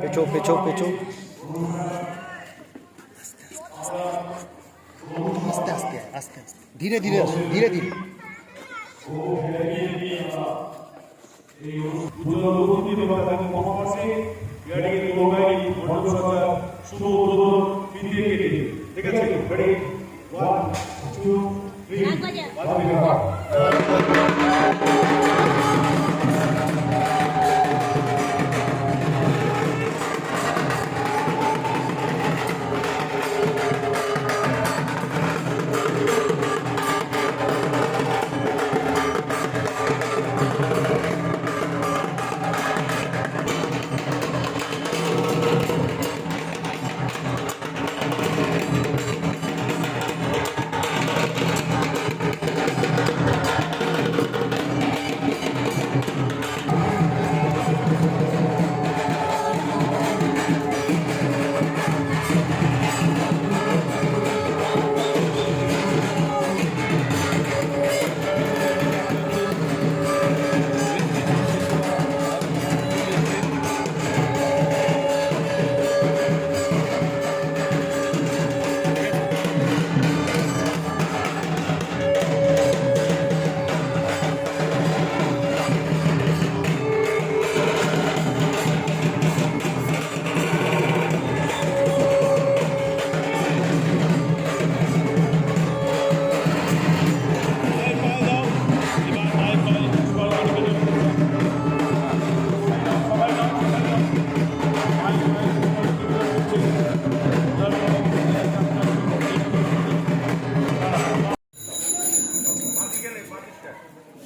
পেছো পেছো পেছো। আস্তে আস্তে আস্তে আস্তে। ধীরে ধীরে ধীরে ধীরে। ঠিক আছে। রেডি 1 2 3 1 2 3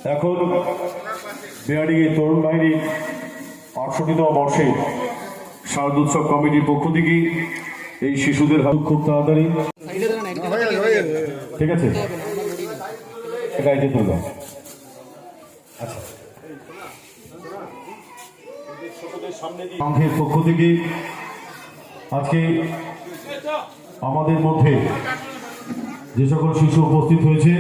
এখন বিহারি তরুণ বাহিনী আটষট্টিতম বর্ষে শারদ উৎসব কমিটির পক্ষ থেকে এই শিশুদের হাত খুব তাড়াতাড়ি। ঠিক আছে? তুললাম আচ্ছা। সংঘের পক্ষ থেকে আজকে আমাদের মধ্যে যে সকল শিশু উপস্থিত হয়েছে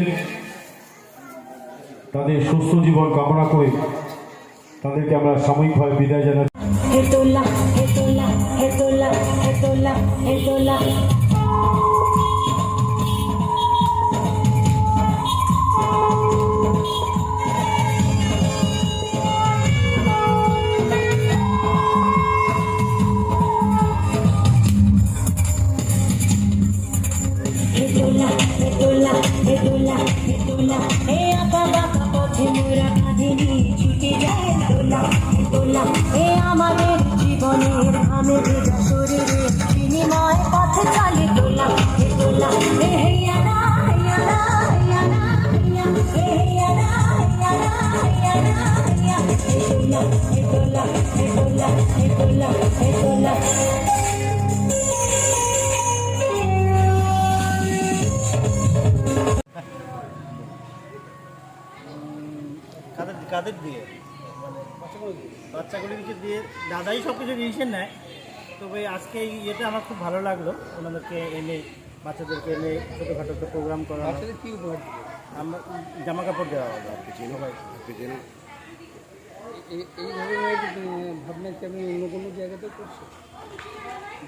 তাদের সুস্থ জীবন কামনা করে তাদেরকে আমরা সাময়িকভাবে বিদায় জানাচ্ছি। কাদের কাদের দিয়ে? বাচ্চাগুলিকে দিয়ে দাদাই সব কিছু ডিসিশন নেয়। তবে আজকে এই ইয়েটা আমার খুব ভালো লাগল। ওনাদেরকে এনে বাচ্চাদেরকে এনে ছোটোখাটো একটা প্রোগ্রাম করা আমরা জামা কাপড় দেওয়া হবে। আর কি এই এই ধরনের ভাবনা কি আমি অন্য কোনো জায়গাতে করছি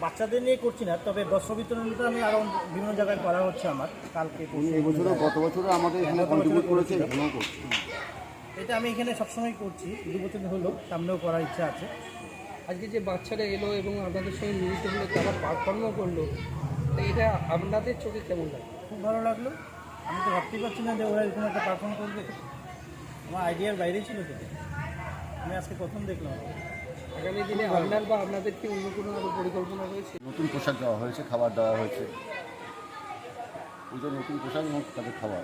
বাচ্চাদের নিয়ে করছি না তবে বস্ত্র বিতরণটা আমি আরও বিভিন্ন জায়গায় করা হচ্ছে আমার। কালকে এবছরও গত বছরও আমাদের এখানে কন্ট্রিবিউট করেছে করেছিল। এখনও করছে। এটা আমি এখানে সবসময় করছি দু বছর হলো সামনেও করার ইচ্ছা আছে। আজকে যে বাচ্চারা এলো এবং আপনাদের সঙ্গে মিলিত হলো তারা পারফর্মও করল তো এটা আপনাদের চোখে কেমন লাগল? খুব ভালো লাগল। আমি তো ভাবতেই পারছি না যে ওরা এরকম একটা পারফর্ম করবে। আমার আইডিয়ার বাইরে ছিল তো। আমি আজকে প্রথম দেখলাম। আগামী দিনে আপনার বা আপনাদের কি অন্য কোনো আরও পরিকল্পনা রয়েছে? নতুন পোশাক দেওয়া হয়েছে খাবার দেওয়া হয়েছে। পুজোর নতুন পোশাক এবং তাদের খাবার।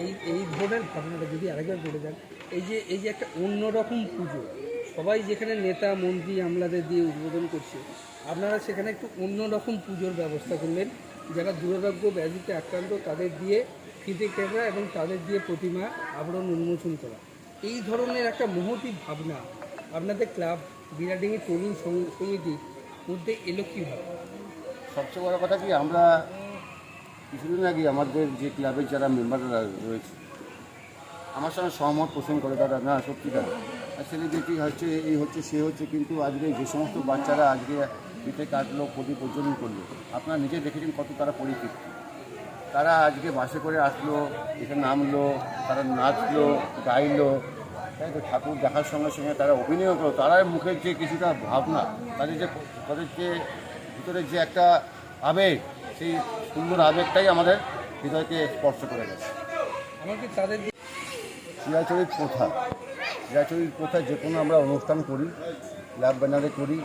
এই এই ধরনের ভাবনাটা যদি আরেকবার বলে দেন এই যে এই যে একটা অন্যরকম পুজো সবাই যেখানে নেতা মন্ত্রী আমলাদের দিয়ে উদ্বোধন করছে আপনারা সেখানে একটু অন্যরকম পুজোর ব্যবস্থা করলেন যারা দুরারোগ্য ব্যাধিতে আক্রান্ত তাদের দিয়ে ফিতে ক্যামেরা এবং তাদের দিয়ে প্রতিমা আবরণ উন্মোচন করা। এই ধরনের একটা মহতি ভাবনা আপনাদের ক্লাব বিরাডিংয়ের তরুণ সম- সমিতির মধ্যে এলো কীভাবে? সবচেয়ে বড় কথা কি, আমরা কিছুদিন আগে আমাদের যে ক্লাবের যারা মেম্বাররা রয়েছে, আমার সঙ্গে সহমত পোষণ করে তারা, না, সত্যি তারা সেলিব্রিটি হচ্ছে, এই হচ্ছে, সে হচ্ছে, কিন্তু আজকে যে সমস্ত বাচ্চারা আজকে পিঠে কাটলো প্রদীপ প্রজ্বলন করল, আপনারা নিজে দেখেছেন কত তারা পরিচিত তারা আজকে বাসে করে আসলো এখানে নামলো তারা নাচলো গাইলো। তাই তো ঠাকুর দেখার সঙ্গে সঙ্গে তারা অভিনয় করল। তারার মুখের যে কিছুটা ভাবনা তাদের যে তাদের যে ভিতরে যে একটা আবেগ সেই সুন্দর আবেগটাই আমাদের হৃদয়কে স্পর্শ করে গেছে। আমাকে তাদের চিরাচরিত প্রথা চিরাচরিত প্রথা যে কোনো আমরা অনুষ্ঠান করি ল্যাব ব্যানারে করি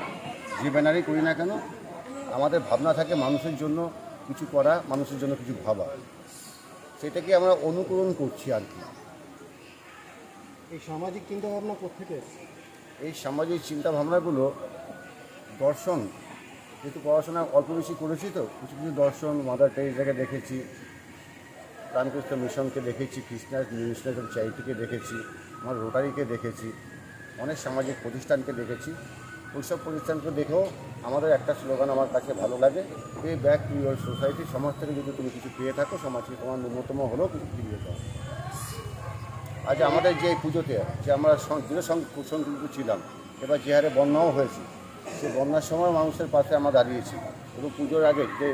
যে ব্যানারেই করি না কেন আমাদের ভাবনা থাকে মানুষের জন্য কিছু করা মানুষের জন্য কিছু ভাবা। সেটাকে আমরা অনুকরণ করছি আর কি। এই সামাজিক চিন্তাভাবনা কোথেকে? এই সামাজিক চিন্তাভাবনাগুলো দর্শন যেহেতু পড়াশোনা অল্প বেশি করেছি তো কিছু কিছু দর্শন মাদার টেরিজাকে দেখেছি রামকৃষ্ণ মিশনকে দেখেছি কৃষ্ণার মিশনারি চ্যারিটিকে দেখেছি আমার রোটারিকে দেখেছি অনেক সামাজিক প্রতিষ্ঠানকে দেখেছি। ওইসব প্রতিষ্ঠানকে দেখেও আমাদের একটা স্লোগান আমার কাছে ভালো লাগে pay back to your society সমাজ থেকে যদি তুমি কিছু পেয়ে থাকো সমাজকে তোমার ন্যূনতম হলেও কিছু ফিরিয়ে দাও। আজ আমাদের যে পুজোতে, যে আমরা দৃঢ় ছিলাম, এবার যে হারে বন্যাও হয়েছে, সে বন্যার সময় মানুষের পাশে আমরা দাঁড়িয়েছি। এবং পুজোর আগে যে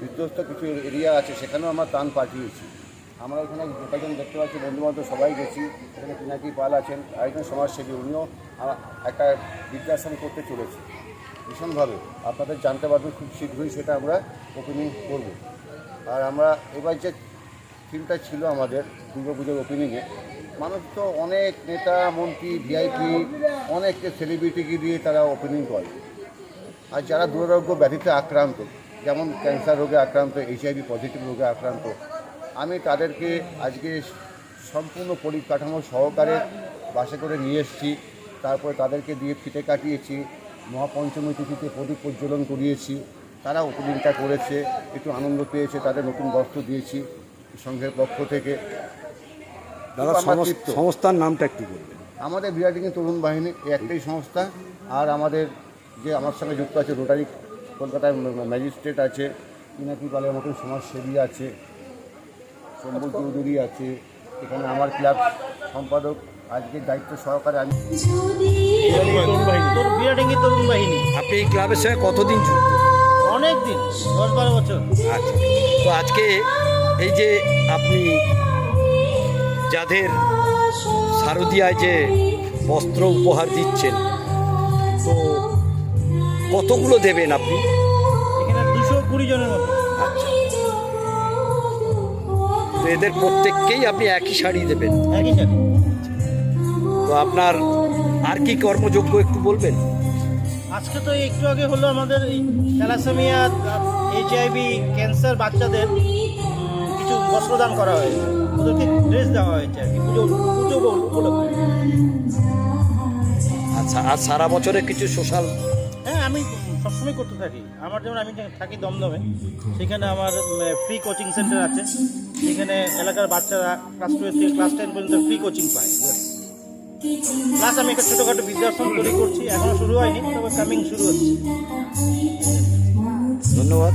বিধ্বস্ত কিছু এরিয়া আছে, সেখানেও আমরা ত্রাণ পাঠিয়েছি। আমরা এখানে কয়েকজন দেখতে পাচ্ছি, বন্ধুবান্ধব সবাই গেছি, এখানে পিনাকি পাল আছেন, আরেকজন সমাজসেবী, উনিও একটা বৃদ্ধাশ্রম করতে চলেছে। ভীষণভাবে আপনাদের জানতে পারবেন খুব শীঘ্রই সেটা আমরা ওপেনিং করব। আর আমরা এবার যে থিমটা ছিল আমাদের দুর্গাপুজোর ওপেনিংয়ে মানুষ তো অনেক নেতা, মন্ত্রী ভিআইপি অনেক সেলিব্রিটিকে দিয়ে তারা ওপেনিং করে। আর যারা দুরারোগ্য ব্যাধিতে আক্রান্ত, যেমন ক্যান্সার রোগে আক্রান্ত এইচআইভি পজিটিভ রোগে আক্রান্ত, আমি তাদেরকে আজকে সম্পূর্ণ পরিকাঠামো সহকারে বাসে করে নিয়ে এসেছি। তারপরে তাদেরকে দিয়ে ফিটে কাটিয়েছি। মহাপঞ্চমী তিথিতে প্রদীপ প্রজ্বলন করিয়েছি। তারা ওপেনিংটা করেছে একটু আনন্দ পেয়েছে তাদের নতুন বস্ত্র দিয়েছি সংঘের পক্ষ থেকে। দাদা। সংস্থার নামটা একটু বলবেন। আমাদের বিরাটিং তরুণ বাহিনী এই একটাই সংস্থা। আর আমাদের যে আমার সঙ্গে যুক্ত আছে রোটারি কলকাতায় ম্যাজিস্ট্রেট আছে পিনাকি পালের মতন সমাজসেবী আছে শম্ভু চৌধুরী আছে এখানে আমার ক্লাব সম্পাদক। আজকে দায়িত্ব সহকারে আমি বাহিনী। আপনি এই ক্লাবের সঙ্গে কতদিন যুক্ত? অনেক দিন দশ বারো বছর। আচ্ছা। তো আজকে এই যে আপনি যাদের শারদিয়ায় যে বস্ত্র উপহার দিচ্ছেন তো কতগুলো দেবেন আপনি? এখানে দুশো কুড়ি জনের মতো। আচ্ছা। তো এদের প্রত্যেককেই আপনি একই শাড়ি দেবেন? একই সাথে তো আপনার আর কি কর্মযোগ্য একটু বলবেন? আজকে তো একটু আগে হলো আমাদের এই থ্যালাসেমিয়া এইচআইভি ক্যান্সার বাচ্চাদের কিছু বস্ত্রদান করা হয়েছে। ওদেরকে ড্রেস দেওয়া হয়েছে আর কি পুজো পুজো উপলক্ষে। আচ্ছা আর সারা বছরে কিছু সোশ্যাল হ্যাঁ আমি সবসময় করতে থাকি। আমার যেমন আমি থাকি দমদমে সেখানে আমার ফ্রি কোচিং সেন্টার আছে। সেখানে এলাকার বাচ্চারা ক্লাস টুয়েলভ থেকে ক্লাস টেন পর্যন্ত ফ্রি কোচিং পায়। প্লাস আমি একটা ছোটোখাটো বৃদ্ধাশ্রম তৈরি করছি। এখনও শুরু হয়নি, তবে কামিং শুরু হচ্ছে। ধন্যবাদ।